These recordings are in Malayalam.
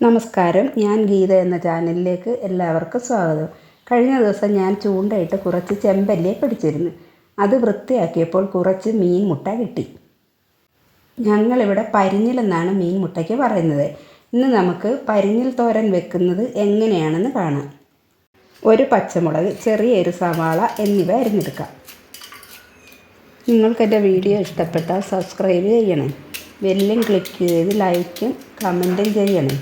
നമസ്കാരം. ഞാൻ ഗീത എന്ന ചാനലിലേക്ക് എല്ലാവർക്കും സ്വാഗതം. കഴിഞ്ഞ ദിവസം ഞാൻ ചൂണ്ടയിട്ട് കുറച്ച് ചെമ്പല്ലിയെ പിടിച്ചിരുന്നു. അത് വൃത്തിയാക്കിയപ്പോൾ കുറച്ച് മീൻ മുട്ട കിട്ടി. ഞങ്ങളിവിടെ പരിഞ്ഞിലെന്നാണ് മീൻ മുട്ടയ്ക്ക് പറയുന്നത്. ഇന്ന് നമുക്ക് പരിഞ്ഞിൽ തോരൻ വെക്കുന്നത് എങ്ങനെയാണെന്ന് കാണാം. ഒരു പച്ചമുളക് ചെറിയൊരു സവാള എന്നിവ അരിഞ്ഞെടുക്കാം. നിങ്ങൾക്ക് എന്റെ വീഡിയോ ഇഷ്ടപ്പെട്ടാൽ സബ്സ്ക്രൈബ് ചെയ്യണേ. ബെല്ലും ക്ലിക്ക് ചെയ്ത് ലൈക്കും കമന്റും ചെയ്യണേ.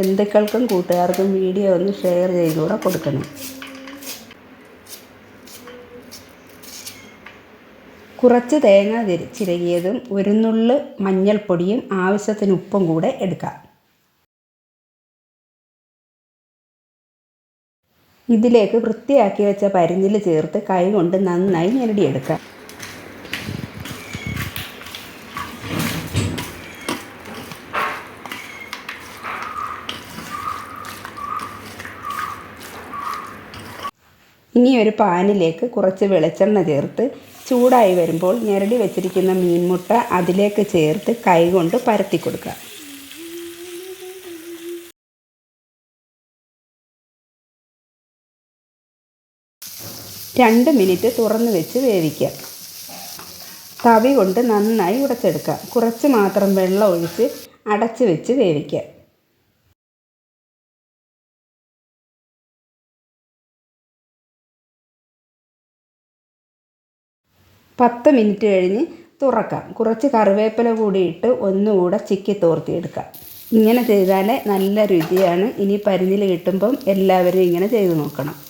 ബന്ധുക്കൾക്കും കൂട്ടുകാർക്കും വീഡിയോ ഒന്ന് ഷെയർ ചെയ്തുകൂടെ കൊടുക്കണം. കുറച്ച് തേങ്ങ ചിരകിയതും ഒരു നുള്ള് മഞ്ഞൾപ്പൊടിയും ആവശ്യത്തിന് ഉപ്പും കൂടെ എടുക്കാം. ഇതിലേക്ക് വൃത്തിയാക്കി വെച്ച പരിഞ്ഞിൽ ചേർത്ത് കൈ കൊണ്ട് നന്നായി ഞെരടിയെടുക്കാം. ഇനി ഒരു പാനിലേക്ക് കുറച്ച് വെളിച്ചെണ്ണ ചേർത്ത് ചൂടായി വരുമ്പോൾ ഞെരടി വെച്ചിരിക്കുന്ന മീൻമുട്ട അതിലേക്ക് ചേർത്ത് കൈകൊണ്ട് പരത്തി കൊടുക്കുക. രണ്ട് മിനിറ്റ് തുറന്ന് വെച്ച് വേവിക്കുക. തവി കൊണ്ട് നന്നായി ഉടച്ചെടുക്കുക. കുറച്ച് മാത്രം വെള്ളം ഒഴിച്ച് അടച്ച് വെച്ച് വേവിക്കാം പത്ത് മിനിറ്റ് കഴിഞ്ഞ് തുറക്കാം. കുറച്ച് കറിവേപ്പില കൂടി ഇട്ട് ഒന്നുകൂടെ ചിക്കി തോർത്തിയെടുക്കാം. ഇങ്ങനെ ചെയ്താലേ നല്ല രുചിയാണ്. ഇനി പരിഞ്ഞിൽ കിട്ടുമ്പം എല്ലാവരും ഇങ്ങനെ ചെയ്ത് നോക്കണം.